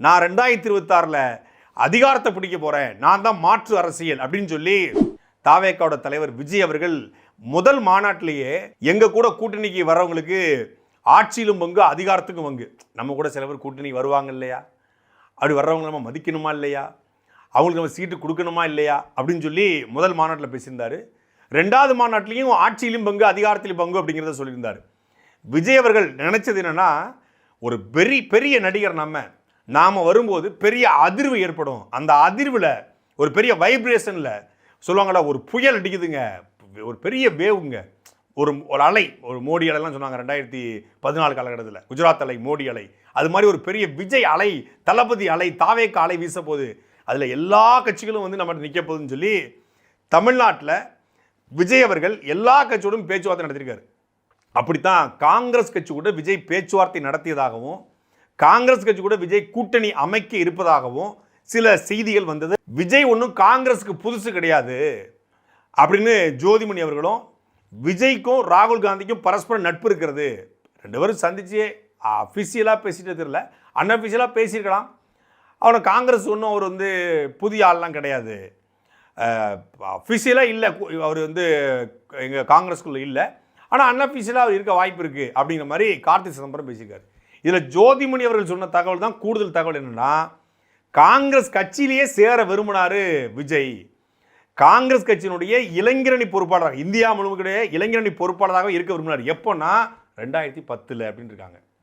நான் ரெண்டாயிரத்தி இருபத்தாறில் அதிகாரத்தை பிடிக்க போகிறேன் நான் தான் மாற்று அரசியல் அப்படின்னு சொல்லி தாவேக்காவோட தலைவர் விஜய் அவர்கள் முதல் மாநாட்டிலேயே எங்கள் கூட கூட்டணிக்கு வர்றவங்களுக்கு ஆட்சியிலும் பங்கு அதிகாரத்துக்கும் பங்கு. நம்ம கூட சில பேர் கூட்டணி வருவாங்க இல்லையா? அப்படி வர்றவங்க நம்ம மதிக்கணுமா இல்லையா? அவங்களுக்கு நம்ம சீட்டு கொடுக்கணுமா இல்லையா? அப்படின்னு சொல்லி முதல் மாநாட்டில் பேசியிருந்தார். ரெண்டாவது மாநாட்டிலையும் ஆட்சியிலும் பங்கு அதிகாரத்திலும் பங்கு அப்படிங்கிறத சொல்லியிருந்தார். விஜய் அவர்கள் நினச்சது என்னன்னா ஒரு பெரிய பெரிய நடிகர் நம்ம நாம் வரும்போது பெரிய அதிர்வு ஏற்படும். அந்த அதிர்வில் ஒரு பெரிய வைப்ரேஷனில் சொல்லுவாங்கடா ஒரு புயல் அடிக்குதுங்க. ஒரு பெரிய வேவுங்க. ஒரு ஒரு அலை ஒரு மோடி அலைலாம் சொன்னாங்க ரெண்டாயிரத்தி பதினாலு காலகட்டத்தில். குஜராத் அலை மோடி அலை. அது மாதிரி ஒரு பெரிய விஜய் அலை தளபதி அலை தாவேக்க அலை வீச போகுது அதில் எல்லா கட்சிகளும் வந்து நம்ம நிற்க போகுதுன்னு சொல்லி தமிழ்நாட்டில் விஜய் அவர்கள் எல்லா கட்சியோடும் பேச்சுவார்த்தை நடத்தியிருக்காரு. அப்படித்தான் காங்கிரஸ் கட்சி கூட விஜய் பேச்சுவார்த்தை நடத்தியதாகவும் காங்கிரஸ் கட்சி கூட விஜய் கூட்டணி அமைக்க இருப்பதாகவும் சில செய்திகள் வந்தது. விஜய் ஒன்றும் காங்கிரஸுக்கு புதுசு கிடையாது அப்படின்னு ஜோதிமணி அவர்களும் விஜய்க்கும் ராகுல் காந்திக்கும் பரஸ்பரம் நட்பு இருக்கிறது. ரெண்டு பேரும் சந்திச்சு அஃபிஷியலாக பேசிட்டு தெரியல. அன்அஃபிஷியலாக பேசியிருக்கலாம். அவனை காங்கிரஸ் ஒன்றும் அவர் வந்து புதிய ஆள்லாம் கிடையாது. அஃபிஷியலாக இல்லை. அவர் வந்து எங்கள் காங்கிரஸ்குள்ளே இல்லை. ஆனால் அன்அஃபிஷியலாக அவர் இருக்க வாய்ப்பு இருக்குது அப்படிங்கிற மாதிரி கார்த்தி சிதம்பரம் பேசியிருக்காரு. இதில் ஜோதிமணி அவர்கள் சொன்ன தகவல் தான் கூடுதல் தகவல் என்னென்னா காங்கிரஸ் கட்சியிலேயே சேர விரும்பினார் விஜய். காங்கிரஸ் கட்சியினுடைய இளைஞரணி பொறுப்பாளராக இந்தியா முழுமைக்குடைய இளைஞரணி பொறுப்பாளராக இருக்க விரும்பினார். எப்போன்னா ரெண்டாயிரத்தி பத்தில் அப்படின்னு இருக்காங்க.